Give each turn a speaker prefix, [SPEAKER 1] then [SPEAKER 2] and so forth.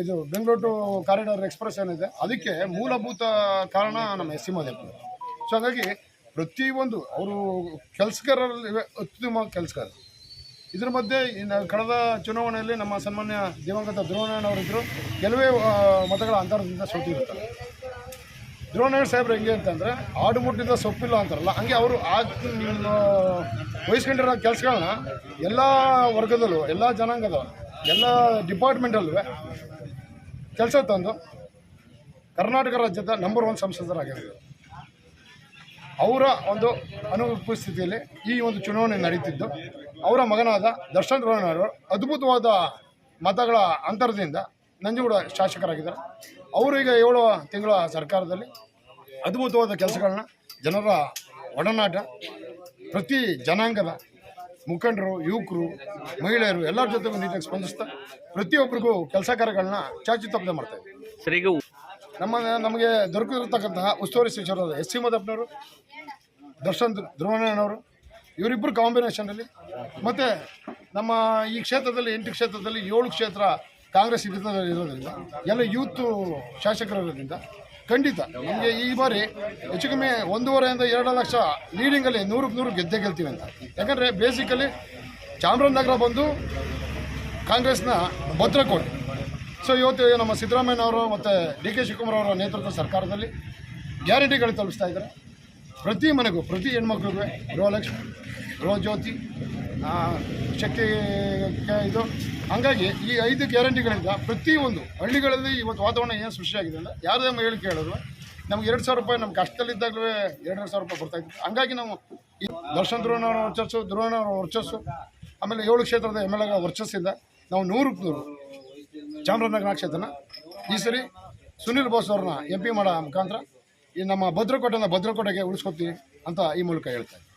[SPEAKER 1] ಇದು Bengaluru to corridor express ಏನಿದೆ, ಅದಕ್ಕೆ ಮೂಲಭೂತ ಕಾರಣ ನಮ್ಮ ಎಸ್ ಸಿ ಸೊ ಹಾಗಾಗಿ ಪ್ರತಿಯೊಂದು ಅವರು ಕೆಲಸಗಾರರಲ್ಲಿ ಅತ್ಯುತ್ತಮ ಕೆಲಸಗಾರ. ಇದ್ರ ಮಧ್ಯೆ ಕಳೆದ ಚುನಾವಣೆಯಲ್ಲಿ ನಮ್ಮ ಸನ್ಮಾನ್ಯ ದಿವಂಗತ ಧ್ರುವಣ್ಣನವರಿದ್ದರು ಕೆಲವೇ ಮತಗಳ ಅಂತರದಿಂದ ಸೋತಿರುತ್ತಾರೆ. ಧ್ರುವನಾರಾಯಣ ಸಾಹೇಬ್ರು ಹೆಂಗೆ ಅಂತಂದರೆ, ಆಡು ಮುಟ್ಟಿದ ಸೊಪ್ಪಿಲ್ಲ ಅಂತಾರಲ್ಲ, ಹಂಗೆ ಅವರು ಆ ವಹಿಸ್ಕೊಂಡಿರೋ ಕೆಲಸಗಳನ್ನ ಎಲ್ಲ ವರ್ಗದಲ್ಲೂ, ಎಲ್ಲ ಜನಾಂಗದ ಎಲ್ಲ ಡಿಪಾರ್ಟ್ಮೆಂಟಲ್ಲೂ ಕೆಲಸ ತಂದು ಕರ್ನಾಟಕ ರಾಜ್ಯದ ನಂಬರ್ ಒನ್ ಸಂಸದರಾಗಿದ್ದಾರೆ ಅವರ ಒಂದು ಅನುಪಸ್ಥಿತಿಯಲ್ಲಿ ಈ ಒಂದು ಚುನಾವಣೆ ನಡೀತಿದ್ದು. ಅವರ ಮಗನಾದ ದರ್ಶನ್ ರೋಣರು ಅದ್ಭುತವಾದ ಮತಗಳ ಅಂತರದಿಂದ ನಂಜುಗೂಡ ಶಾಸಕರಾಗಿದ್ದಾರೆ. ಅವರು ಈಗ ಏಳು ತಿಂಗಳ ಸರ್ಕಾರದಲ್ಲಿ ಅದ್ಭುತವಾದ ಕೆಲಸಗಳನ್ನ ಜನರ ಒಡನಾಟ ಪ್ರತಿ ಜನಾಂಗದ ಮುಖಂಡರು ಯುವಕರು ಮಹಿಳೆಯರು ಎಲ್ಲರ ಜೊತೆಗೂ ನೀಟಾಗಿ ಸ್ಪಂದಿಸ್ತಾ ಪ್ರತಿಯೊಬ್ಬರಿಗೂ ಕೆಲಸ ಕಾರ್ಯಗಳನ್ನ ಚಾಚು ತಪ್ಪದೆ ಮಾಡ್ತಾ
[SPEAKER 2] ಈಗ
[SPEAKER 1] ನಮ್ಮ ನಮಗೆ ದೊರಕಿರತಕ್ಕಂತಹ ಉಸ್ತುವಾರಿ ಸಚಿವರಾದ ಎಸ್ ಸಿ ಮದಪ್ಪನವರು ದರ್ಶನ್ ಧ್ರುವಣ್ಣನವರು ಇವರಿಬ್ಬರು ಕಾಂಬಿನೇಷನಲ್ಲಿ ಮತ್ತು ನಮ್ಮ ಈ ಕ್ಷೇತ್ರದಲ್ಲಿ ಎಂಟು ಕ್ಷೇತ್ರದಲ್ಲಿ ಏಳು ಕ್ಷೇತ್ರ ಕಾಂಗ್ರೆಸ್ ಹಿಡಿತದಲ್ಲಿ ಇರೋದ್ರಿಂದ ಎಲ್ಲ ಯೂತ್ ಶಾಸಕರಿರೋದ್ರಿಂದ ಖಂಡಿತ. ನಮಗೆ ಈ ಬಾರಿ ಹೆಚ್ಚು ಕಮ್ಮಿ ಒಂದೂವರೆಯಿಂದ ಎರಡು ಲಕ್ಷ ಲೀಡಿಂಗಲ್ಲಿ ನೂರಕ್ಕೆ ನೂರು ಗೆದ್ದೆ ಗೆಲ್ತೀವಿ ಅಂತ. ಯಾಕಂದರೆ ಬೇಸಿಕಲಿ ಚಾಮರಾಜನಗರ ಬಂದು ಕಾಂಗ್ರೆಸ್ನ ಭದ್ರಕೋಟೆ. ಸೊ ಇವತ್ತು ನಮ್ಮ ಸಿದ್ದರಾಮಯ್ಯನವರು ಮತ್ತು ಡಿ ಕೆ ಶಿವಕುಮಾರ್ ಅವರ ನೇತೃತ್ವದ ಸರ್ಕಾರದಲ್ಲಿ ಗ್ಯಾರಂಟಿಗಳು ತಲುಪಿಸ್ತಾ ಇದ್ದಾರೆ. ಪ್ರತಿ ಮನೆಗೂ, ಪ್ರತಿ ಹೆಣ್ಮಕ್ಳಿಗೂ ಗೃಹಲಕ್ಷ್ಮಿ ಗೃಹಜ್ಯೋತಿ ಶಕ್ತಿ ಇದು. ಹಂಗಾಗಿ ಈ ಐದು ಗ್ಯಾರಂಟಿಗಳಿಂದ ಪ್ರತಿಯೊಂದು ಹಳ್ಳಿಗಳಲ್ಲಿ ಇವತ್ತು ವಾತಾವರಣ ಏನು ಸೃಷ್ಟಿಯಾಗಿದೆ ಅಂದರೆ ಯಾರದೇ ಹೇಳಿ ಕೇಳಿದ್ರು ನಮ್ಗೆ ಎರಡು ಸಾವಿರ ರೂಪಾಯಿ ನಮ್ಮ ಕಷ್ಟದಲ್ಲಿದ್ದಾಗಲೂ ಎರಡೆರಡು ಸಾವಿರ ರೂಪಾಯಿ ಬರ್ತಾ ಇತ್ತು. ಹಂಗಾಗಿ ನಾವು ಈ ದರ್ಶನ್ ಧ್ರುವನವರ ವರ್ಚಸ್ಸು ಧ್ರುವನವರ ವರ್ಚಸ್ಸು, ಆಮೇಲೆ ಏಳು ಕ್ಷೇತ್ರದ ಎಂ ಎಲ್ ಎಗಳ ವರ್ಚಸ್ಸಿಂದ ನಾವು ನೂರು ನೂರು ಚಾಮರಾಜನಗರ ಕ್ಷೇತ್ರನ. ಈ ಸರಿ ಸುನಿಲ್ ಬೋಸ್ ಅವ್ರನ್ನ ಎಂ ಪಿ ಮಾಡೋ ಮುಖಾಂತರ ಈ ನಮ್ಮ ಭದ್ರಕೋಟೆನ ಭದ್ರಕೋಟೆಗೆ ಉಳಿಸ್ಕೊತೀವಿ ಅಂತ ಈ ಮೂಲಕ ಹೇಳ್ತಾರೆ